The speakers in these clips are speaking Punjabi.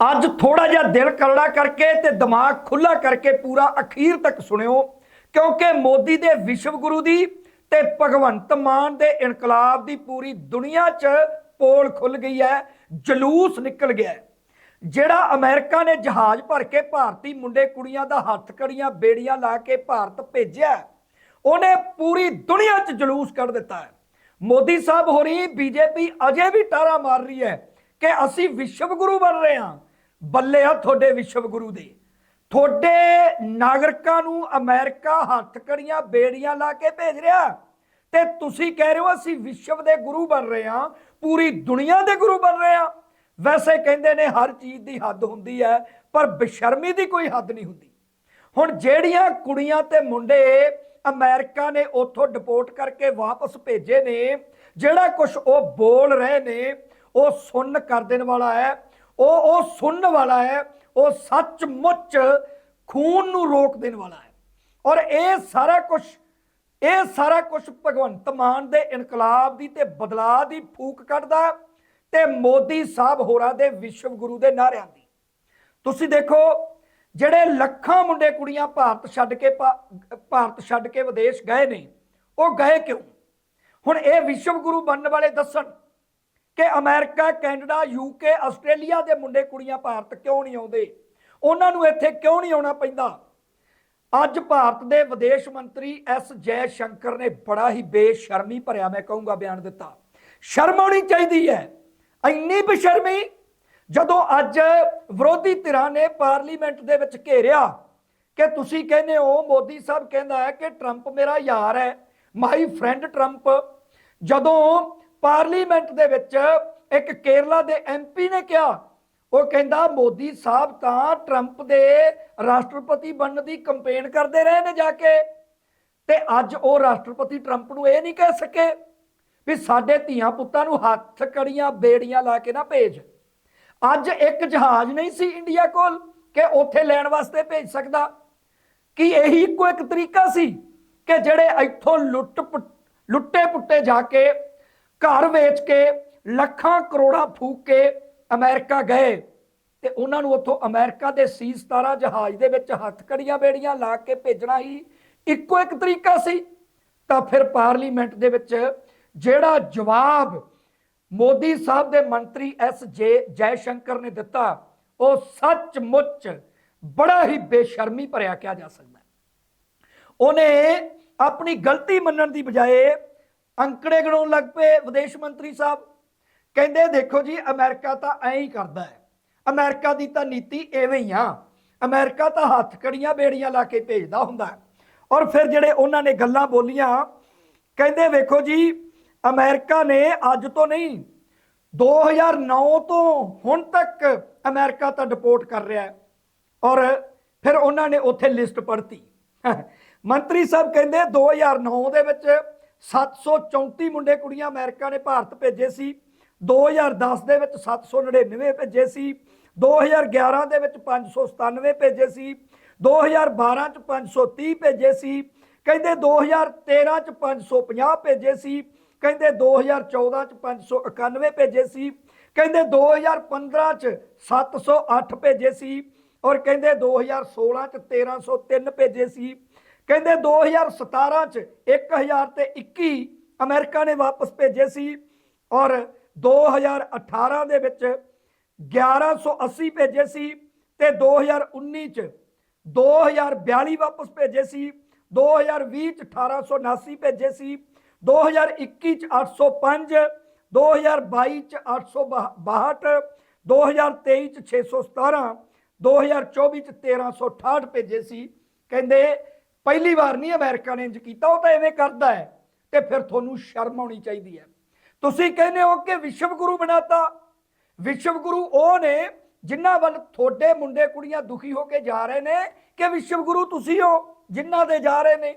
ਅੱਜ ਥੋੜਾ ਜਿਹਾ ਦਿਲ ਕਰੜਾ ਕਰਕੇ ਤੇ ਦਿਮਾਗ ਖੁੱਲਾ ਕਰਕੇ ਪੂਰਾ ਅਖੀਰ ਤੱਕ ਸੁਣਿਓ, ਕਿਉਂਕਿ ਮੋਦੀ ਦੇ ਵਿਸ਼ਵ ਗੁਰੂ ਦੀ ਤੇ ਭਗਵੰਤ ਮਾਨ ਦੇ ਇਨਕਲਾਬ ਦੀ ਪੂਰੀ ਦੁਨੀਆ 'ਚ ਪੋਲ ਖੁੱਲ ਗਈ ਹੈ, ਜਲੂਸ ਨਿਕਲ ਗਿਆ ਹੈ। ਜਿਹੜਾ ਅਮਰੀਕਾ ਨੇ ਜਹਾਜ਼ ਭਰ ਕੇ ਭਾਰਤੀ ਮੁੰਡੇ ਕੁੜੀਆਂ ਦਾ ਹੱਥ ਕੜੀਆਂ ਬੇੜੀਆਂ ਲਾ ਕੇ ਭਾਰਤ ਭੇਜਿਆ, ਉਹਨੇ ਪੂਰੀ ਦੁਨੀਆ 'ਚ ਜਲੂਸ ਕੱਢ ਦਿੱਤਾ ਹੈ। ਮੋਦੀ ਸਾਹਿਬ ਹੋ ਰਹੀ ਬੀਜੇਪੀ ਅਜੇ ਵੀ ਟਾਰਾ ਮਾਰ ਰਹੀ ਹੈ ਕਿ ਅਸੀਂ ਵਿਸ਼ਵ ਗੁਰੂ ਬਣ ਰਹੇ ਹਾਂ। ਬੱਲੇ ਆ ਤੁਹਾਡੇ ਵਿਸ਼ਵ ਗੁਰੂ ਦੇ। ਤੁਹਾਡੇ ਨਾਗਰਿਕਾਂ ਨੂੰ ਅਮਰੀਕਾ ਹੱਥ ਕੜੀਆਂ, ਬੇੜੀਆਂ ਲਾ ਕੇ ਭੇਜ ਰਿਹਾ। ਤੇ ਤੁਸੀਂ ਕਹਿ ਰਹੇ ਹੋ ਅਸੀਂ ਵਿਸ਼ਵ ਦੇ ਗੁਰੂ ਬਣ ਰਹੇ ਹਾਂ, ਪੂਰੀ ਦੁਨੀਆ ਦੇ ਗੁਰੂ ਬਣ ਰਹੇ ਹਾਂ। ਵੈਸੇ ਕਹਿੰਦੇ ਨੇ ਹਰ ਚੀਜ਼ ਦੀ ਹੱਦ ਹੁੰਦੀ ਹੈ, ਪਰ ਬੇਸ਼ਰਮੀ ਦੀ ਕੋਈ ਹੱਦ ਨਹੀਂ ਹੁੰਦੀ। ਹੁਣ ਜਿਹੜੀਆਂ ਕੁੜੀਆਂ ਤੇ ਮੁੰਡੇ ਅਮਰੀਕਾ ਨੇ ਉੱਥੋਂ ਡਿਪੋਰਟ ਕਰਕੇ ਵਾਪਸ ਭੇਜੇ ਨੇ, ਜਿਹੜਾ ਕੁਝ ਉਹ ਬੋਲ ਰਹੇ ਨੇ, ਉਹ ਸੁਣ ਕਰ ਦੇਣ ਵਾਲਾ ਹੈ। ਉਹ ਉਹ ਸੁਣਨ ਵਾਲਾ ਹੈ, ਉਹ ਸੱਚਮੁੱਚ ਖੂਨ ਨੂੰ ਰੋਕ ਦੇਣ ਵਾਲਾ ਹੈ। ਔਰ ਇਹ ਸਾਰਾ ਕੁਝ ਇਹ ਸਾਰਾ ਕੁਝ ਭਗਵੰਤ ਮਾਨ ਦੇ ਇਨਕਲਾਬ ਦੀ ਤੇ ਬਦਲਾਅ ਦੀ ਫੂਕ ਕੱਢਦਾ ਹੈ ਤੇ ਮੋਦੀ ਸਾਹਿਬ ਹੋਰਾਂ ਦੇ ਵਿਸ਼ਵ ਗੁਰੂ ਦੇ ਨਾਰਿਆਂ ਦੀ। ਤੁਸੀਂ ਦੇਖੋ, ਜਿਹੜੇ ਲੱਖਾਂ ਮੁੰਡੇ ਕੁੜੀਆਂ ਭਾਰਤ ਛੱਡ ਕੇ ਭਾ- ਭਾਰਤ ਛੱਡ ਕੇ ਵਿਦੇਸ਼ ਗਏ ਨੇ, ਉਹ ਗਏ ਕਿਉਂ? ਹੁਣ ਇਹ ਵਿਸ਼ਵ ਗੁਰੂ ਬਣਨ ਵਾਲੇ ਦੱਸਣ। ਕਿ ਅਮਰੀਕਾ, ਕੈਨੇਡਾ ਯੂਕੇ ਆਸਟ੍ਰੇਲੀਆ ਦੇ ਮੁੰਡੇ ਕੁੜੀਆਂ ਭਾਰਤ ਕਿਉਂ ਨਹੀਂ ਆਉਂਦੇ? ਉਹਨਾਂ ਨੂੰ ਇੱਥੇ ਕਿਉਂ ਨਹੀਂ ਆਉਣਾ ਪੈਂਦਾ? ਅੱਜ ਭਾਰਤ ਦੇ ਵਿਦੇਸ਼ ਮੰਤਰੀ ਐਸ ਜੈ ਸ਼ੰਕਰ ਨੇ ਬੜਾ ਹੀ ਬੇਸ਼ਰਮੀ ਭਰਿਆ, ਮੈਂ ਕਹੂੰਗਾ ਬਿਆਨ ਦਿੱਤਾ। ਸ਼ਰਮ ਆਉਣੀ ਚਾਹੀਦੀ ਹੈ। ਇੰਨੀ ਬੇਸ਼ਰਮੀ ਜਦੋਂ ਅੱਜ ਵਿਰੋਧੀ ਧਿਰਾਂ ਨੇ ਪਾਰਲੀਮੈਂਟ ਦੇ ਵਿੱਚ ਘੇਰਿਆ ਕਿ ਤੁਸੀਂ ਕਹਿੰਦੇ ਹੋ, ਮੋਦੀ ਸਾਹਿਬ ਕਹਿੰਦਾ ਹੈ ਕਿ ਟਰੰਪ ਮੇਰਾ ਯਾਰ ਹੈ। ਮਾਈ ਫਰੈਂਡ ਟਰੰਪ ਜਦੋਂ ਪਾਰਲੀਮੈਂਟ ਦੇ ਵਿੱਚ ਇੱਕ ਕੇਰਲਾ ਦੇ ਐਮਪੀ ਨੇ ਕਿਹਾ। ਉਹ ਕਹਿੰਦਾ, ਮੋਦੀ ਸਾਹਿਬ ਤਾਂ ਟਰੰਪ ਦੇ ਰਾਸ਼ਟਰਪਤੀ ਬਣਨ ਦੀ ਕੰਪੇਨ ਕਰਦੇ ਰਹੇ ਨੇ ਜਾ ਕੇ। ਤੇ ਅੱਜ ਉਹ ਰਾਸ਼ਟਰਪਤੀ ਟਰੰਪ ਨੂੰ ਇਹ ਨਹੀਂ ਕਹਿ ਸਕੇ ਵੀ ਸਾਡੇ ਧੀਆਂ ਪੁੱਤਾਂ ਨੂੰ ਹੱਥ ਕੜੀਆਂ ਬੇੜੀਆਂ ਲਾ ਕੇ ਨਾ ਭੇਜ। ਅੱਜ ਇੱਕ ਜਹਾਜ਼ ਨਹੀਂ ਸੀ ਇੰਡੀਆ ਕੋਲ ਕਿ ਉੱਥੇ ਲੈਣ ਵਾਸਤੇ ਭੇਜ ਸਕਦਾ। ਕਿ ਇਹੀ ਇੱਕੋ ਇੱਕ ਤਰੀਕਾ ਸੀ ਕਿ ਜਿਹੜੇ ਇੱਥੋਂ ਲੁੱਟ ਪੁ- ਲੁੱਟੇ ਪੁੱਟੇ ਜਾ ਕੇ ਘਰ ਵੇਚ ਕੇ ਲੱਖਾਂ ਕਰੋੜਾਂ ਫੂਕ ਕੇ ਅਮਰੀਕਾ ਗਏ ਤੇ ਉਹਨਾਂ ਨੂੰ ਉੱਥੋਂ ਅਮਰੀਕਾ ਦੇ ਸੀ 17 ਜਹਾਜ਼ ਦੇ ਵਿੱਚ ਹੱਥ ਕੜੀਆਂ ਬੇੜੀਆਂ ਲਾ ਕੇ ਭੇਜਣਾ ਹੀ ਇੱਕੋ ਇੱਕ ਤਰੀਕਾ ਸੀ। ਤਾਂ ਫਿਰ ਪਾਰਲੀਮੈਂਟ ਦੇ ਵਿੱਚ ਜਿਹੜਾ ਜਵਾਬ ਮੋਦੀ ਸਾਹਿਬ ਦੇ ਮੰਤਰੀ ਐਸ ਜੇ ਜੈ ਸ਼ੰਕਰ ਨੇ ਦਿੱਤਾ, ਉਹ ਸੱਚਮੁੱਚ ਬੜਾ ਹੀ ਬੇਸ਼ਰਮੀ ਭਰਿਆ ਕਿਹਾ ਜਾ ਸਕਦਾ ਉਹਨੇ ਆਪਣੀ ਗਲਤੀ ਮੰਨਣ ਦੀ ਬਜਾਏ ਅੰਕੜੇ ਗਣਾਉਣ ਲੱਗ ਪਏ ਵਿਦੇਸ਼ ਮੰਤਰੀ ਸਾਹਿਬ। ਕਹਿੰਦੇ, ਦੇਖੋ ਜੀ, ਅਮਰੀਕਾ ਤਾਂ ਐਂ ਹੀ ਕਰਦਾ ਹੈ। ਅਮਰੀਕਾ ਦੀ ਤਾਂ ਨੀਤੀ ਐਵੇਂ ਹੀ ਆ। ਅਮਰੀਕਾ ਤਾਂ ਹੱਥ ਕੜੀਆਂ ਬੇੜੀਆਂ ਲਾ ਕੇ ਭੇਜਦਾ ਹੁੰਦਾ ਔਰ ਫਿਰ ਜਿਹੜੇ ਉਹਨਾਂ ਨੇ ਗੱਲਾਂ ਬੋਲੀਆਂ, ਕਹਿੰਦੇ, ਵੇਖੋ ਜੀ, ਅਮਰੀਕਾ ਨੇ ਅੱਜ ਤੋਂ ਨਹੀਂ 2009 ਤੋਂ ਹੁਣ ਤੱਕ ਅਮਰੀਕਾ ਤਾਂ ਡਿਪੋਰਟ ਕਰ ਰਿਹਾ ਹੈ। ਔਰ ਫਿਰ ਉਹਨਾਂ ਨੇ ਉੱਥੇ ਲਿਸਟ ਪੜ੍ਹਤੀ। ਮੰਤਰੀ ਸਾਹਿਬ ਕਹਿੰਦੇ 2009 ਦੇ ਵਿੱਚ 734 ਮੁੰਡੇ ਕੁੜੀਆਂ ਅਮਰੀਕਾ ਨੇ ਭਾਰਤ ਭੇਜੇ ਸੀ। 2010 ਦੇ ਵਿੱਚ 799 ਭੇਜੇ ਸੀ। 2011 ਦੇ ਵਿੱਚ 597 ਭੇਜੇ ਸੀ। 2012 ਚ 530 ਭੇਜੇ ਸੀ। ਕਹਿੰਦੇ 2013 ਚ 550 ਭੇਜੇ ਸੀ। ਕਹਿੰਦੇ 2014 ਚ 591 ਭੇਜੇ ਸੀ। ਕਹਿੰਦੇ 2015 ਚ 708 ਭੇਜੇ ਸੀ। ਔਰ ਕਹਿੰਦੇ 2016 ਚ 1303 ਭੇਜੇ ਸੀ। ਕਹਿੰਦੇ 2017 ਚ 1000 ਤੇ 21 ਅਮਰੀਕਾ ਨੇ ਵਾਪਸ ਭੇਜੇ ਸੀ ਔਰ 2018 ਦੇ ਵਿੱਚ 1180 ਭੇਜੇ ਸੀ ਤੇ 2019 ਚ 2042 ਵਾਪਸ ਭੇਜੇ ਸੀ 2020 ਚ 1879 ਭੇਜੇ ਸੀ 2021 ਚ 805 2022 ਚ 862 2023 ਚ 617 2024 ਚ 1368 ਭੇਜੇ ਸੀ। ਕਹਿੰਦੇ ਪਹਿਲੀ ਵਾਰ ਨਹੀਂ ਅਮਰੀਕਾ ਨੇ ਇੰਜ ਕੀਤਾ, ਉਹ ਤਾਂ ਐਵੇਂ ਕਰਦਾ ਹੈ ਤੇ ਫਿਰ ਤੁਹਾਨੂੰ ਸ਼ਰਮ ਆਉਣੀ ਚਾਹੀਦੀ ਹੈ। ਤੁਸੀਂ ਕਹਿੰਦੇ ਹੋ ਕਿ ਵਿਸ਼ਵ ਗੁਰੂ ਬਣਾਤਾ। ਵਿਸ਼ਵ ਗੁਰੂ ਉਹ ਨੇ ਜਿਨ੍ਹਾਂ ਵੱਲ ਤੁਹਾਡੇ ਮੁੰਡੇ ਕੁੜੀਆਂ ਦੁਖੀ ਹੋ ਕੇ ਜਾ ਰਹੇ ਨੇ ਕਿ ਵਿਸ਼ਵ ਗੁਰੂ ਤੁਸੀਂ ਹੋ, ਜਿਨ੍ਹਾਂ ਦੇ ਜਾ ਰਹੇ ਨੇ।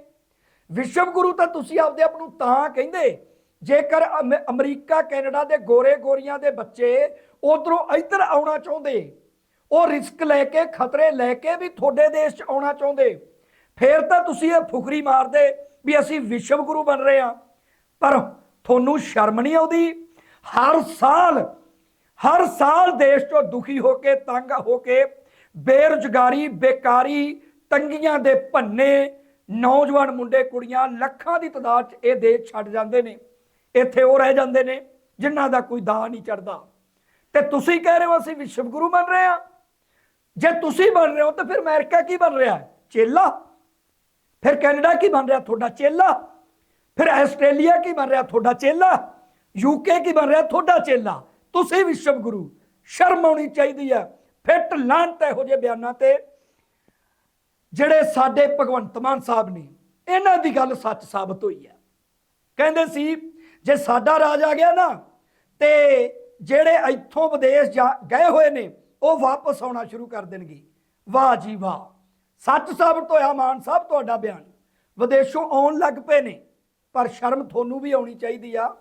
ਵਿਸ਼ਵ ਗੁਰੂ ਤਾਂ ਤੁਸੀਂ ਆਪਦੇ ਆਪ ਨੂੰ ਤਾਂ ਕਹਿੰਦੇ, ਜੇਕਰ ਅਮ- ਅਮਰੀਕਾ, ਕੈਨੇਡਾ ਦੇ ਗੋਰੇ ਗੋਰੀਆਂ ਦੇ ਬੱਚੇ ਉਧਰੋਂ ਇੱਧਰ ਆਉਣਾ ਚਾਹੁੰਦੇ, ਉਹ ਰਿਸਕ ਲੈ ਕੇ, ਖਤਰੇ ਲੈ ਕੇ ਵੀ ਤੁਹਾਡੇ ਦੇਸ਼ 'ਚ ਆਉਣਾ ਚਾਹੁੰਦੇ ਫੇਰ ਤਾਂ ਤੁਸੀਂ ਇਹ ਫੁਕਰੀ ਮਾਰਦੇ ਵੀ ਅਸੀਂ ਵਿਸ਼ਵ ਗੁਰੂ ਬਣ ਰਹੇ ਹਾਂ। ਪਰ ਤੁਹਾਨੂੰ ਸ਼ਰਮ ਨਹੀਂ ਆਉਂਦੀ? ਹਰ ਸਾਲ ਹਰ ਸਾਲ ਦੇਸ਼ ਤੋਂ ਦੁਖੀ ਹੋ ਕੇ, ਤੰਗ ਹੋ ਕੇ, ਬੇਰੁਜ਼ਗਾਰੀ, ਬੇਕਾਰੀ, ਤੰਗੀਆਂ ਦੇ ਭੰਨੇ ਨੌਜਵਾਨ ਮੁੰਡੇ, ਕੁੜੀਆਂ ਲੱਖਾਂ ਦੀ ਤਾਦਾਦ 'ਚ ਇਹ ਦੇਸ਼ ਛੱਡ ਜਾਂਦੇ ਨੇ। ਇੱਥੇ ਉਹ ਰਹਿ ਜਾਂਦੇ ਨੇ ਜਿਨ੍ਹਾਂ ਦਾ ਕੋਈ ਦਾ ਨਹੀਂ ਚੜਦਾ ਤੇ ਤੁਸੀਂ ਕਹਿ ਰਹੇ ਹੋ ਅਸੀਂ ਵਿਸ਼ਵ ਗੁਰੂ ਬਣ ਰਹੇ ਹਾਂ? ਜੇ ਤੁਸੀਂ ਬਣ ਰਹੇ ਹੋ ਤਾਂ ਫਿਰ ਅਮਰੀਕਾ ਕੀ ਬਣ ਰਿਹਾ ਹੈ? ਚੇਲਾ? ਫਿਰ ਕੈਨੇਡਾ ਕੀ ਬਣ ਰਿਹਾ ਤੁਹਾਡਾ ਚੇਲਾ? ਫਿਰ ਆਸਟ੍ਰੇਲੀਆ ਕੀ ਬਣ ਰਿਹਾ ਤੁਹਾਡਾ ਚੇਲਾ? ਯੂਕੇ ਕੀ ਬਣ ਰਿਹਾ ਤੁਹਾਡਾ ਚੇਲਾ? ਤੁਸੀਂ ਵਿਸ਼ਵ ਗੁਰੂ, ਸ਼ਰਮ ਆਉਣੀ ਚਾਹੀਦੀ ਹੈ। ਫਿੱਟ ਲਾਂਟ ਇਹੋ ਜਿਹੇ ਬਿਆਨਾਂ ਤੇ, ਜਿਹੜੇ ਸਾਡੇ ਭਗਵੰਤ ਮਾਨ ਸਾਹਿਬ ਨੇ। ਇਹਨਾਂ ਦੀ ਗੱਲ ਸੱਚ ਸਾਬਤ ਹੋਈ ਹੈ। ਕਹਿੰਦੇ ਸੀ, ਜੇ ਸਾਡਾ ਰਾਜ ਆ ਗਿਆ ਨਾ, ਤੇ ਜਿਹੜੇ ਇੱਥੋਂ ਵਿਦੇਸ਼ ਜਾ- ਗਏ ਹੋਏ ਨੇ, ਉਹ ਵਾਪਸ ਆਉਣਾ ਸ਼ੁਰੂ ਕਰ ਦੇਣਗੇ। ਵਾਹ ਜੀ ਵਾਹ। ਸੱਚ ਸਾਬਤ ਹੋਇਆ ਮਾਨ ਸਾਹਿਬ ਤੁਹਾਡਾ ਬਿਆਨ। ਵਿਦੇਸ਼ੋਂ ਆਉਣ ਲੱਗ ਪਏ ਨੇ, ਪਰ ਸ਼ਰਮ ਤੁਹਾਨੂੰ ਵੀ ਆਉਣੀ ਚਾਹੀਦੀ ਆ।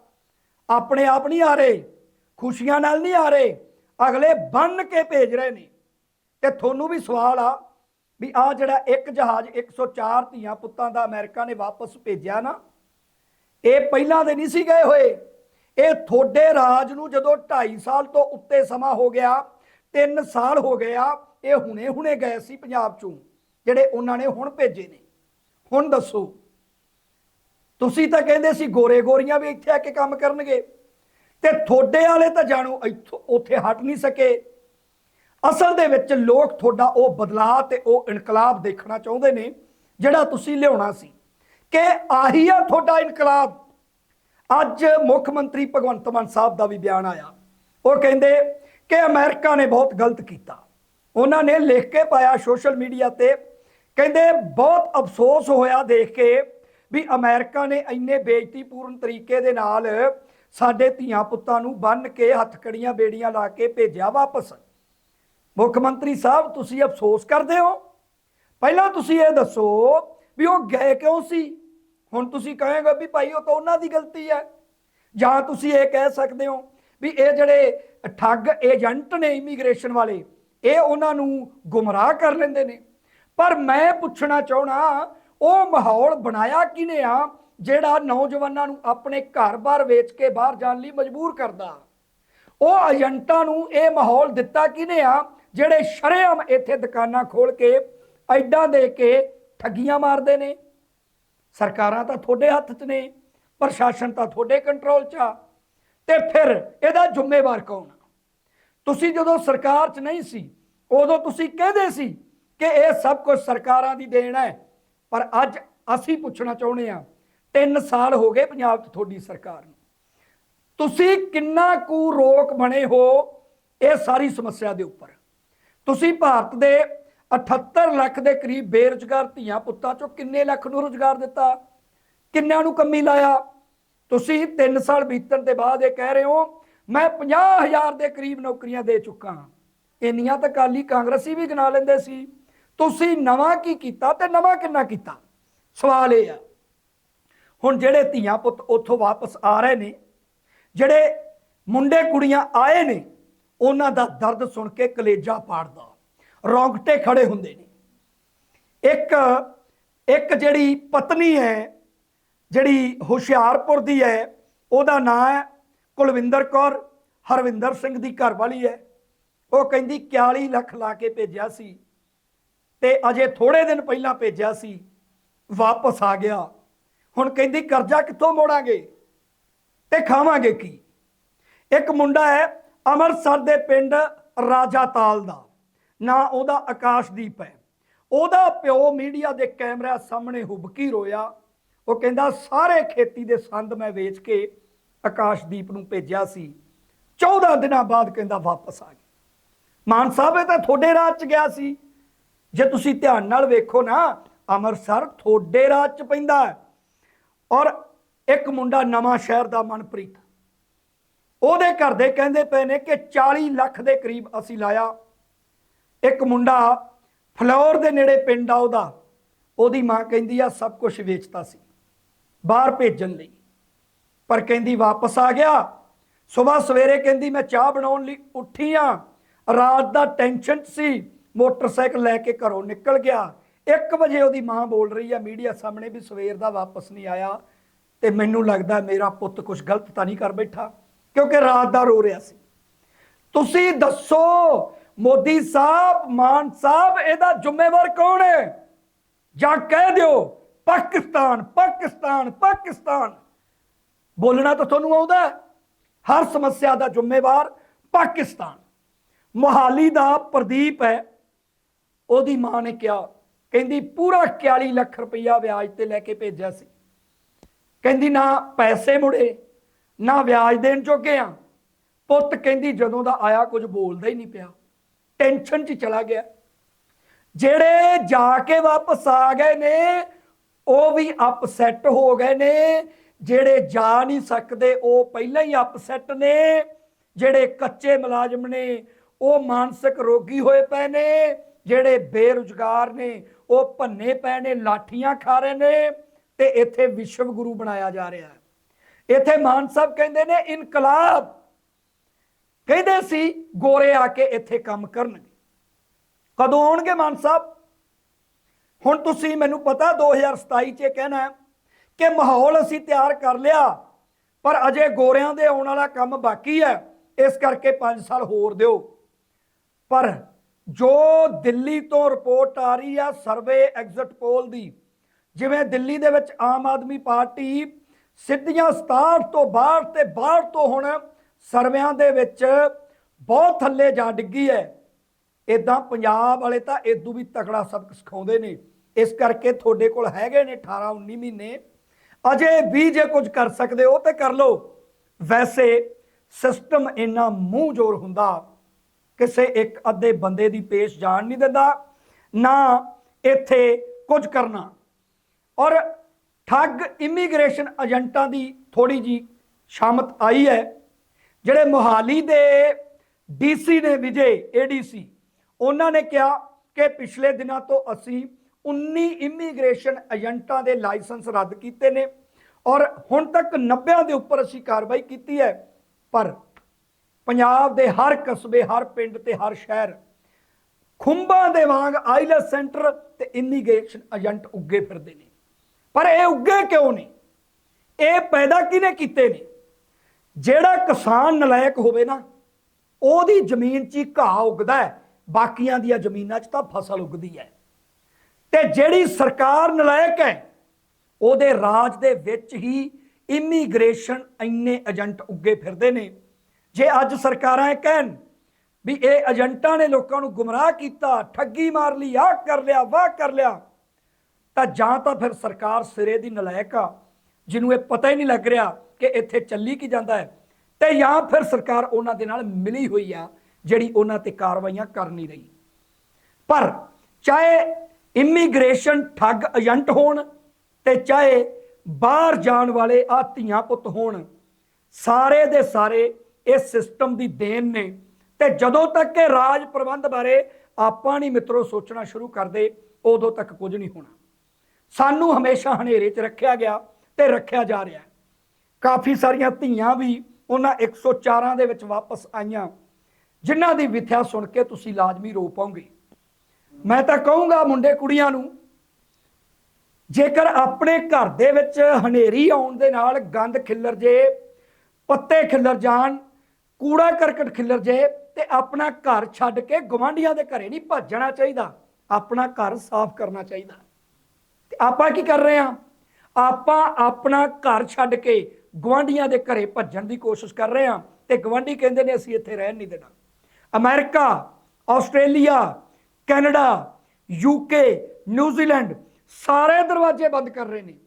ਆਪਣੇ ਆਪ ਨਹੀਂ ਆ ਰਹੇ ਖੁਸ਼ੀਆਂ ਨਾਲ ਨਹੀਂ ਆ ਰਹੇ ਅਗਲੇ ਬੰਨ ਕੇ ਭੇਜ ਰਹੇ ਨੇ। ਤੇ ਤੁਹਾਨੂੰ ਵੀ ਸਵਾਲ ਆ ਵੀ ਆ ਜਿਹੜਾ ਇੱਕ ਜਹਾਜ਼ 104 ਧੀਆਂ ਪੁੱਤਾਂ ਦਾ ਅਮਰੀਕਾ ਨੇ ਵਾਪਸ ਭੇਜਿਆ ਨਾ, ਇਹ ਪਹਿਲਾਂ ਦੇ ਨਹੀਂ ਸੀ ਗਏ ਹੋਏ। ਇਹ ਥੋੜੇ ਰਾਜ ਨੂੰ ਜਦੋਂ 2.5 ਸਾਲ ਤੋਂ ਉੱਤੇ ਸਮਾਂ ਹੋ ਗਿਆ 3 ਸਾਲ ਹੋ ਗਿਆ, ਇਹ ਹੁਣੇ ਹੁਣੇ ਗਏ ਸੀ ਪੰਜਾਬ ਚੋਂ। ਜਿਹੜੇ ਉਹਨਾਂ ਨੇ ਹੁਣ ਭੇਜੇ ਨੇ। ਹੁਣ ਦੱਸੋ। ਤੁਸੀਂ ਤਾਂ ਕਹਿੰਦੇ ਸੀ ਗੋਰੇ ਗੋਰੀਆਂ ਵੀ ਇੱਥੇ ਆ ਕੇ ਕੰਮ ਕਰਨਗੇ। ਤੇ ਥੋੜੇ ਵਾਲੇ ਤਾਂ ਜਾਣੋ, ਇੱਥੋਂ ਉੱਥੇ ਹਟ ਨਹੀਂ ਸਕੇ। ਅਸਲ ਦੇ ਵਿੱਚ ਲੋਕ ਤੁਹਾਡਾ ਉਹ ਬਦਲਾਅ ਤੇ ਉਹ ਇਨਕਲਾਬ ਦੇਖਣਾ ਚਾਹੁੰਦੇ ਨੇ, ਜਿਹੜਾ ਤੁਸੀਂ ਲਿਆਉਣਾ ਸੀ। ਕਿ ਆਹੀ ਆ ਤੁਹਾਡਾ ਇਨਕਲਾਬ। ਅੱਜ ਮੁੱਖ ਮੰਤਰੀ ਭਗਵੰਤ ਮਾਨ ਸਾਹਿਬ ਦਾ ਵੀ ਬਿਆਨ ਆਇਆ। ਉਹ ਕਹਿੰਦੇ ਕਿ ਅਮਰੀਕਾ ਨੇ ਬਹੁਤ ਗਲਤ ਕੀਤਾ। ਉਹਨਾਂ ਨੇ ਲਿਖ ਕੇ ਪਾਇਆ ਸੋਸ਼ਲ ਮੀਡੀਆ ਤੇ ਕਹਿੰਦੇ ਬਹੁਤ ਅਫਸੋਸ ਹੋਇਆ ਦੇਖ ਕੇ ਵੀ ਅਮਰੀਕਾ ਨੇ ਇੰਨੇ ਬੇਇੱਜ਼ਤੀਪੂਰਨ ਤਰੀਕੇ ਦੇ ਨਾਲ ਸਾਡੇ ਧੀਆਂ ਪੁੱਤਾਂ ਨੂੰ ਬੰਨ ਕੇ ਹੱਥਕੜੀਆਂ ਬੇੜੀਆਂ ਲਾ ਕੇ ਭੇਜਿਆ ਵਾਪਸ। ਮੁੱਖ ਮੰਤਰੀ ਸਾਹਿਬ, ਤੁਸੀਂ ਅਫਸੋਸ ਕਰਦੇ ਹੋ? ਪਹਿਲਾਂ ਤੁਸੀਂ ਇਹ ਦੱਸੋ ਵੀ ਉਹ ਗਏ ਕਿਉਂ ਸੀ? ਹੁਣ ਤੁਸੀਂ ਕਹੇਗਾ ਵੀ ਭਾਈ ਉਹ ਤਾਂ ਉਹਨਾਂ ਦੀ ਗਲਤੀ ਹੈ। ਜਾਂ ਤੁਸੀਂ ਇਹ ਕਹਿ ਸਕਦੇ ਹੋ ਵੀ ਇਹ ਜਿਹੜੇ ਠੱਗ ਏਜੰਟ ਨੇ ਇਮੀਗ੍ਰੇਸ਼ਨ ਵਾਲੇ, ਇਹ ਉਹਨਾਂ ਨੂੰ ਗੁੰਮਰਾਹ ਕਰ ਲੈਂਦੇ ਨੇ? ਪਰ ਮੈਂ ਪੁੱਛਣਾ ਚਾਹਣਾ ਉਹ ਮਾਹੌਲ ਬਣਾਇਆ ਕਿਨੇ ਆ, ਜਿਹੜਾ ਨੌਜਵਾਨਾਂ ਨੂੰ ਆਪਣੇ ਘਰ-ਬਾਰ ਵੇਚ ਕੇ ਬਾਹਰ ਜਾਣ ਲਈ ਮਜਬੂਰ ਕਰਦਾ? ਉਹ ਏਜੰਟਾਂ ਨੂੰ ਇਹ ਮਾਹੌਲ ਦਿੱਤਾ ਕਿਨੇ ਆ, ਜਿਹੜੇ ਸ਼ਰੇਆਮ ਇੱਥੇ ਦੁਕਾਨਾਂ ਖੋਲ ਕੇ ਐਡਾ ਦੇ ਕੇ ਠੱਗੀਆਂ ਮਾਰਦੇ ਨੇ? ਸਰਕਾਰਾਂ ਤਾਂ ਤੁਹਾਡੇ ਹੱਥ 'ਚ ਨੇ, ਪ੍ਰਸ਼ਾਸਨ ਤਾਂ ਤੁਹਾਡੇ ਕੰਟਰੋਲ 'ਚ ਆ। ਤੇ ਫਿਰ ਇਹਦਾ ਜ਼ਿੰਮੇਵਾਰ ਕੌਣ ਤੁਸੀਂ ਜਦੋਂ ਸਰਕਾਰ 'ਚ ਨਹੀਂ ਸੀ, ਉਦੋਂ ਤੁਸੀਂ ਕਹਿੰਦੇ ਸੀ? ਕਿ ਇਹ ਸਭ ਕੁਝ ਸਰਕਾਰਾਂ ਦੀ ਦੇਣ ਹੈ। ਪਰ ਅੱਜ ਅਸੀਂ ਪੁੱਛਣਾ ਚਾਹੁੰਦੇ ਆ 3 ਸਾਲ ਹੋ ਗਏ ਪੰਜਾਬ 'ਚ ਤੁਹਾਡੀ ਸਰਕਾਰ ਨੂੰ। ਤੁਸੀਂ ਕਿੰਨਾ ਕੁ ਰੋਕ ਬਣੇ ਹੋ ਇਹ ਸਾਰੀ ਸਮੱਸਿਆ ਦੇ ਉੱਪਰ? ਤੁਸੀਂ ਭਾਰਤ ਦੇ 78 ਲੱਖ ਦੇ ਕਰੀਬ ਬੇਰੁਜ਼ਗਾਰ ਧੀਆਂ ਪੁੱਤਾਂ ਚੋਂ ਕਿੰਨੇ ਲੱਖ ਨੂੰ ਰੁਜ਼ਗਾਰ ਦਿੱਤਾ? ਕਿੰਨਿਆਂ ਨੂੰ ਕੰਮੀ ਲਾਇਆ? ਤੁਸੀਂ 3 ਸਾਲ ਬੀਤਣ ਦੇ ਬਾਅਦ ਇਹ ਕਹਿ ਰਹੇ ਹੋ, ਮੈਂ 50000 ਦੇ ਕਰੀਬ ਨੌਕਰੀਆਂ ਦੇ ਚੁੱਕਾ ਹਾਂ। ਇੰਨੀਆਂ ਤਾਂ ਕਾਲੀ ਕਾਂਗਰਸੀ ਵੀ ਗਿਣਾ ਲੈਂਦੇ ਸੀ। ਤੁਸੀਂ ਨਵਾਂ ਕੀ ਕੀਤਾ ਤੇ ਨਵਾਂ ਕਿੰਨਾ ਕੀਤਾ? ਸਵਾਲ ਇਹ ਆ। ਹੁਣ ਜਿਹੜੇ ਧੀਆਂ ਪੁੱਤ ਉੱਥੋਂ ਵਾਪਸ ਆ ਰਹੇ ਨੇ, ਜਿਹੜੇ ਮੁੰਡੇ ਕੁੜੀਆਂ ਆਏ ਨੇ, ਉਹਨਾਂ ਦਾ ਦਰਦ ਸੁਣ ਕੇ ਕਲੇਜਾ ਪਾੜਦਾ। ਰੌਂਗਟੇ ਖੜੇ ਹੁੰਦੇ ਨੇ। ਇੱਕ ਇੱਕ ਜਿਹੜੀ ਪਤਨੀ ਹੈ, ਜਿਹੜੀ ਹੁਸ਼ਿਆਰਪੁਰ ਦੀ ਹੈ, ਉਹਦਾ ਨਾਂ ਹੈ ਕੁਲਵਿੰਦਰ ਕੌਰ, ਹਰਵਿੰਦਰ ਸਿੰਘ ਦੀ ਘਰਵਾਲੀ ਹੈ। ਉਹ ਕਹਿੰਦੀ 41 ਲੱਖ ਲਾ ਕੇ ਭੇਜਿਆ ਸੀ। ਤੇ ਅਜੇ ਥੋੜੇ ਦਿਨ ਪਹਿਲਾਂ ਭੇਜਿਆ ਸੀ, ਵਾਪਸ ਆ ਗਿਆ। ਹੁਣ ਕਹਿੰਦੀ, ਕਰਜ਼ਾ ਕਿੱਥੋਂ ਮੋੜਾਂਗੇ ਤੇ ਖਾਵਾਂਗੇ ਕੀ? ਇੱਕ ਮੁੰਡਾ ਹੈ ਅੰਮ੍ਰਿਤਸਰ ਦੇ ਪਿੰਡ ਰਾਜਾ ਤਾਲ ਦਾ। ਨਾਂ ਉਹਦਾ ਆਕਾਸ਼ਦੀਪ ਹੈ। ਉਹਦਾ ਪਿਓ ਮੀਡੀਆ ਦੇ ਕੈਮਰਾ ਸਾਹਮਣੇ ਹੁਬਕੀ ਰੋਇਆ। ਉਹ ਕਹਿੰਦਾ, ਸਾਰੇ ਖੇਤੀ ਦੇ ਸੰਦ ਮੈਂ ਵੇਚ ਕੇ ਆਕਾਸ਼ਦੀਪ ਨੂੰ ਭੇਜਿਆ ਸੀ। 14 ਦਿਨਾਂ ਬਾਅਦ ਕਹਿੰਦਾ, ਵਾਪਸ ਆ ਗਿਆ। ਮਾਨ ਸਾਹਿਬ, ਇਹ ਤਾਂ ਤੁਹਾਡੇ ਰਾਜ ਚ ਗਿਆ ਸੀ। ਜੇ ਤੁਸੀਂ ਧਿਆਨ ਨਾਲ ਵੇਖੋ ਨਾ, ਅੰਮ੍ਰਿਤਸਰ ਤੁਹਾਡੇ ਰਾਜ ਚ ਪੈਂਦਾ ਹੈ। ਔਰ ਇੱਕ ਮੁੰਡਾ ਨਵਾਂ ਸ਼ਹਿਰ ਦਾ ਮਨਪ੍ਰੀਤ। ਉਹਦੇ ਘਰ ਦੇ ਕਹਿੰਦੇ ਪਏ ਨੇ ਕਿ 40 ਲੱਖ ਦੇ ਕਰੀਬ ਅਸੀਂ ਲਾਇਆ। ਇੱਕ ਮੁੰਡਾ ਫਲੋਰ ਦੇ ਨੇੜੇ ਪਿੰਡ ਆ ਉਹਦਾ। ਉਹਦੀ ਮਾਂ ਕਹਿੰਦੀ ਆ, ਸਭ ਕੁਝ ਵੇਚਤਾ ਸੀ। ਬਾਹਰ ਭੇਜਣ ਲਈ। ਪਰ ਕਹਿੰਦੀ ਵਾਪਸ ਆ ਗਿਆ। ਸਵੇਰ ਸਵੇਰੇ ਕਹਿੰਦੀ, ਮੈਂ ਚਾਹ ਬਣਾਉਣ ਲਈ ਉੱਠੀ ਆ। ਰਾਤ ਦਾ ਟੈਨਸ਼ਨ ਸੀ। ਮੋਟਰਸਾਈਕਲ ਲੈ ਕੇ ਘਰੋਂ ਨਿਕਲ ਗਿਆ। 1 ਵਜੇ ਉਹਦੀ ਮਾਂ ਬੋਲ ਰਹੀ ਆ, ਮੀਡੀਆ ਸਾਹਮਣੇ ਵੀ ਸਵੇਰ ਦਾ ਵਾਪਸ ਨਹੀਂ ਆਇਆ ਤੇ ਮੈਨੂੰ ਲੱਗਦਾ ਮੇਰਾ ਪੁੱਤ ਕੁਝ ਗਲਤ ਤਾਂ ਨਹੀਂ ਕਰ ਬੈਠਾ, ਕਿਉਂਕਿ ਰਾਤ ਦਾ ਰੋ ਰਿਹਾ ਸੀ। ਤੁਸੀਂ ਦੱਸੋ, ਮੋਦੀ ਸਾਹਿਬ, ਮਾਨ ਸਾਹਿਬ, ਇਹਦਾ ਜ਼ਿੰਮੇਵਾਰ ਕੌਣ ਹੈ? ਜਾਂ ਕਹਿ ਦਿਓ, ਪਾਕਿਸਤਾਨ ਪਾਕਿਸਤਾਨ ਪਾਕਿਸਤਾਨ। ਬੋਲਣਾ ਤਾਂ ਤੁਹਾਨੂੰ ਆਉਂਦਾ ਹਰ ਸਮੱਸਿਆ ਦਾ ਜ਼ਿੰਮੇਵਾਰ ਪਾਕਿਸਤਾਨ। ਮੋਹਾਲੀ ਦਾ ਪ੍ਰਦੀਪ ਹੈ। ਉਹਦੀ ਮਾਂ ਨੇ ਕਿਹਾ, ਕਹਿੰਦੀ, ਪੂਰਾ 41 ਲੱਖ ਰੁਪਈਆ ਵਿਆਜ ਤੇ ਲੈ ਕੇ ਭੇਜਿਆ ਸੀ। ਕਹਿੰਦੀ, ਨਾ ਪੈਸੇ ਮੁੜੇ, ਨਾ ਵਿਆਜ ਦੇਣ ਜੋਗੇ ਆ। ਪੁੱਤ ਕਹਿੰਦੀ, ਜਦੋਂ ਦਾ ਆਇਆ ਕੁਝ ਬੋਲਦਾ ਹੀ ਨਹੀਂ ਪਿਆ। ਟੈਨਸ਼ਨ 'ਚ ਚਲਾ ਗਿਆ। ਜਿਹੜੇ ਜਾ ਕੇ ਵਾਪਸ ਆ ਗਏ ਨੇ, ਉਹ ਵੀ ਅਪਸੈਟ ਹੋ ਗਏ ਨੇ। ਜਿਹੜੇ ਜਾ ਨਹੀਂ ਸਕਦੇ, ਉਹ ਪਹਿਲਾਂ ਹੀ ਅਪਸੈਟ ਨੇ। ਜਿਹੜੇ ਕੱਚੇ ਮੁਲਾਜ਼ਮ ਨੇ, ਉਹ ਮਾਨਸਿਕ ਰੋਗੀ ਹੋਏ ਪਏ ਨੇ। ਜਿਹੜੇ ਬੇਰੁਜ਼ਗਾਰ ਨੇ, ਉਹ ਭੰਨੇ ਪਏ ਨੇ, ਲਾਠੀਆਂ ਖਾ ਰਹੇ ਨੇ ਤੇ ਇੱਥੇ ਵਿਸ਼ਵ ਗੁਰੂ ਬਣਾਇਆ ਜਾ ਰਿਹਾ ਹੈ। ਇੱਥੇ ਮਾਨ ਸਾਹਿਬ ਕਹਿੰਦੇ ਨੇ, ਇਨਕਲਾਬ। ਕਹਿੰਦੇ ਸੀ, ਗੋਰੇ ਆ ਕੇ ਇੱਥੇ ਕੰਮ ਕਰਨਗੇ। ਕਦੋਂ ਆਉਣਗੇ ਮਾਨ ਸਾਹਿਬ? ਹੁਣ ਤੁਸੀਂ ਮੈਨੂੰ ਪਤਾ 2027 ਚ ਇਹ ਕਹਿਣਾ ਕਿ ਮਾਹੌਲ ਅਸੀਂ ਤਿਆਰ ਕਰ ਲਿਆ, ਪਰ ਅਜੇ ਗੋਰਿਆਂ ਦੇ ਆਉਣ ਵਾਲਾ ਕੰਮ ਬਾਕੀ ਹੈ। ਇਸ ਕਰਕੇ 5 ਸਾਲ ਹੋਰ ਦਿਓ। ਪਰ ਜੋ ਦਿੱਲੀ ਤੋਂ ਰਿਪੋਰਟ ਆ ਰਹੀ ਆ ਸਰਵੇ ਐਗਜ਼ਿਟ ਪੋਲ ਦੀ, ਜਿਵੇਂ ਦਿੱਲੀ ਦੇ ਵਿੱਚ ਆਮ ਆਦਮੀ ਪਾਰਟੀ ਸਿੱਧੀਆਂ 67 ਤੋਂ ਬਾਹਰ ਤੇ ਬਾਹਰ ਤੋਂ ਹੁਣ ਸਰਵਿਆਂ ਦੇ ਵਿੱਚ ਬਹੁਤ ਥੱਲੇ ਜਾ ਡਿੱਗੀ ਹੈ। ਇਦਾਂ ਪੰਜਾਬ ਵਾਲੇ ਤਾਂ ਇਦੋਂ ਵੀ ਤਕੜਾ ਸਬਕ ਸਿਖਾਉਂਦੇ ਨੇ। ਇਸ ਕਰਕੇ ਤੁਹਾਡੇ ਕੋਲ ਹੈਗੇ ਨੇ 18 19 ਮਹੀਨੇ। ਅਜੇ ਵੀ ਜੇ ਕੁਝ ਕਰ ਸਕਦੇ ਹੋ ਤੇ ਕਰ ਲਓ। ਵੈਸੇ ਸਿਸਟਮ ਇੰਨਾ ਮੂੰਹ ਜ਼ੋਰ ਹੁੰਦਾ। ਕਿਸੇ ਇੱਕ ਅੱਧੇ ਬੰਦੇ ਦੀ ਪੇਸ਼ ਜਾਣ ਨਹੀਂ ਦਿੰਦਾ, ਨਾ ਇੱਥੇ ਕੁਝ ਕਰਨਾ। ਔਰ ਠੱਗ ਇਮੀਗ੍ਰੇਸ਼ਨ ਏਜੰਟਾਂ ਦੀ ਥੋੜੀ ਜੀ ਸ਼ਾਮਤ ਆਈ ਹੈ, ਜਿਹੜੇ ਮੋਹਾਲੀ ਦੇ ਡੀਸੀ ਨੇ ਵਿਜੇ, ਏਡੀਸੀ, ਉਹਨਾਂ ਨੇ ਕਿਹਾ ਕਿ ਪਿਛਲੇ ਦਿਨਾਂ ਤੋਂ ਅਸੀਂ 19 ਇਮੀਗ੍ਰੇਸ਼ਨ ਏਜੰਟਾਂ ਦੇ ਲਾਇਸੈਂਸ ਰੱਦ ਕੀਤੇ ਨੇ ਔਰ ਹੁਣ ਤੱਕ 90 ਦੇ ਉੱਪਰ ਅਸੀਂ ਕਾਰਵਾਈ ਕੀਤੀ ਹੈ, ਪਰ ਪੰਜਾਬ ਦੇ ਹਰ ਕਸਬੇ, ਹਰ ਪਿੰਡ ਤੇ ਹਰ ਸ਼ਹਿਰ ਖੁੰਬਾਂ ਦੇ ਵਾਂਗ ਆਈਲੈਸ ਸੈਂਟਰ ਤੇ ਇਮੀਗ੍ਰੇਸ਼ਨ ਏਜੰਟ ਉੱਗੇ ਫਿਰਦੇ ਨੇ। ਪਰ ਇਹ ਉੱਗੇ ਕਿਉਂ ਨੇ? ਇਹ ਪੈਦਾ ਕਿਹਨੇ ਕੀਤੇ ਨੇ? ਜਿਹੜਾ ਕਿਸਾਨ ਨਲਾਇਕ ਹੋਵੇ ਨਾ, ਉਹਦੀ ਜ਼ਮੀਨ 'ਚ ਹੀ ਘਾਹ ਉੱਗਦਾ ਹੈ, ਬਾਕੀਆਂ ਦੀਆਂ ਜ਼ਮੀਨਾਂ 'ਚ ਤਾਂ ਫਸਲ ਉੱਗਦੀ ਹੈ। ਤੇ ਜਿਹੜੀ ਸਰਕਾਰ ਨਲਾਇਕ ਹੈ, ਉਹਦੇ ਰਾਜ ਦੇ ਵਿੱਚ ਹੀ ਇਮੀਗ੍ਰੇਸ਼ਨ ਇੰਨੇ ਏਜੰਟ ਉੱਗੇ ਫਿਰਦੇ ਨੇ। ਜੇ ਅੱਜ ਸਰਕਾਰਾਂ ਇਹ ਕਹਿਣ ਵੀ ਇਹ ਏਜੰਟਾਂ ਨੇ ਲੋਕਾਂ ਨੂੰ ਗੁੰਮਰਾਹ ਕੀਤਾ, ਠੱਗੀ ਮਾਰ ਲਈ, ਆਹ ਕਰ ਲਿਆ, ਵਾਹ ਕਰ ਲਿਆ, ਤਾਂ ਜਾਂ ਤਾਂ ਫਿਰ ਸਰਕਾਰ ਸਿਰੇ ਦੀ ਨਲਾਇਕ ਆ, ਜਿਹਨੂੰ ਇਹ ਪਤਾ ਹੀ ਨਹੀਂ ਲੱਗ ਰਿਹਾ ਕਿ ਇੱਥੇ ਚੱਲੀ ਕੀ ਜਾਂਦਾ ਹੈ, ਤੇ ਜਾਂ ਫਿਰ ਸਰਕਾਰ ਉਹਨਾਂ ਦੇ ਨਾਲ ਮਿਲੀ ਹੋਈ ਆ, ਜਿਹੜੀ ਉਹਨਾਂ ਤੇ ਕਾਰਵਾਈਆਂ ਕਰ ਨਹੀਂ ਰਹੀ। ਪਰ ਚਾਹੇ ਇਮੀਗ੍ਰੇਸ਼ਨ ਠੱਗ ਏਜੰਟ ਹੋਣ ਤੇ ਚਾਹੇ ਬਾਹਰ ਜਾਣ ਵਾਲੇ ਆ ਧੀਆਂ ਪੁੱਤ ਹੋਣ, ਸਾਰੇ ਦੇ ਸਾਰੇ ਇਸ ਸਿਸਟਮ ਦੀ ਦੇਣ ਨੇ। ਤੇ ਜਦੋਂ ਤੱਕ ਇਹ ਰਾਜ ਪ੍ਰਬੰਧ ਬਾਰੇ ਆਪਾਂ ਨਹੀਂ ਮਿੱਤਰੋ ਸੋਚਣਾ ਸ਼ੁਰੂ ਕਰਦੇ, ਉਦੋਂ ਤੱਕ ਕੁਝ ਨਹੀਂ ਹੋਣਾ। ਸਾਨੂੰ ਹਮੇਸ਼ਾ ਹਨੇਰੇ 'ਚ ਰੱਖਿਆ ਗਿਆ ਤੇ ਰੱਖਿਆ ਜਾ ਰਿਹਾ। ਕਾਫੀ ਸਾਰੀਆਂ ਧੀਆਂ ਵੀ ਉਹਨਾਂ 104 ਦੇ ਵਿੱਚ ਵਾਪਸ ਆਈਆਂ, ਜਿਨ੍ਹਾਂ ਦੀ ਵਿਥਿਆ ਸੁਣ ਕੇ ਤੁਸੀਂ ਲਾਜ਼ਮੀ ਰੋ ਪਾਓਗੇ। ਮੈਂ ਤਾਂ ਕਹੂੰਗਾ ਮੁੰਡੇ ਕੁੜੀਆਂ ਨੂੰ, ਜੇਕਰ ਆਪਣੇ ਘਰ ਦੇ ਵਿੱਚ ਹਨੇਰੀ ਆਉਣ ਦੇ ਨਾਲ ਗੰਦ ਖਿੱਲਰ ਜੇ, ਪੱਤੇ ਖਿੱਲਰ ਜਾਣ ਕੂੜਾ ਕਰਕਟ ਖਿਲਰ ਜੇ ਤੇ ਆਪਣਾ ਘਰ ਛੱਡ ਕੇ ਗਵਾਂਢੀਆਂ ਦੇ ਘਰੇ ਨਹੀਂ ਭੱਜਣਾ ਚਾਹੀਦਾ। ਆਪਣਾ ਘਰ ਸਾਫ਼ ਕਰਨਾ ਚਾਹੀਦਾ। ਤੇ ਆਪਾਂ ਕੀ ਕਰ ਰਹੇ ਹਾਂ? ਆਪਾਂ ਆਪਣਾ ਘਰ ਛੱਡ ਕੇ ਗਵਾਂਢੀਆਂ ਦੇ ਘਰੇ ਭੱਜਣ ਦੀ ਕੋਸ਼ਿਸ਼ ਕਰ ਰਹੇ ਹਾਂ ਤੇ ਗਵਾਂਢੀ ਕਹਿੰਦੇ ਨੇ, ਅਸੀਂ ਇੱਥੇ ਰਹਿਣ ਨਹੀਂ ਦੇਣਾ। America, Australia, Canada UK New Zealand ਸਾਰੇ ਦਰਵਾਜ਼ੇ ਬੰਦ ਕਰ ਰਹੇ ਨੇ।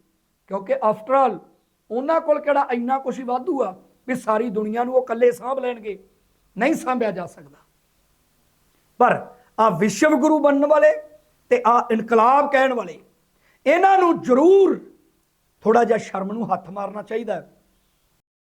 ਕਿਉਂਕਿ ਆਫਟਰ ਆਲ ਉਹਨਾਂ ਕੋਲ ਕਿਹੜਾ ਇੰਨਾ ਕੁਝ ਹੀ ਵਾਧੂ ਆ? ਵੀ ਸਾਰੀ ਦੁਨੀਆ ਨੂੰ ਉਹ ਇਕੱਲੇ ਸਾਂਭ ਲੈਣਗੇ। ਨਹੀਂ ਸਾਂਭਿਆ ਜਾ ਸਕਦਾ। ਪਰ ਆ ਵਿਸ਼ਵ ਗੁਰੂ ਬਣਨ ਵਾਲੇ ਤੇ ਆ ਇਨਕਲਾਬ ਕਹਿਣ ਵਾਲੇ, ਇਹਨਾਂ ਨੂੰ ਜ਼ਰੂਰ ਥੋੜਾ ਜਿਹਾ ਸ਼ਰਮ ਨੂੰ ਹੱਥ ਮਾਰਨਾ ਚਾਹੀਦਾ ਹੈ।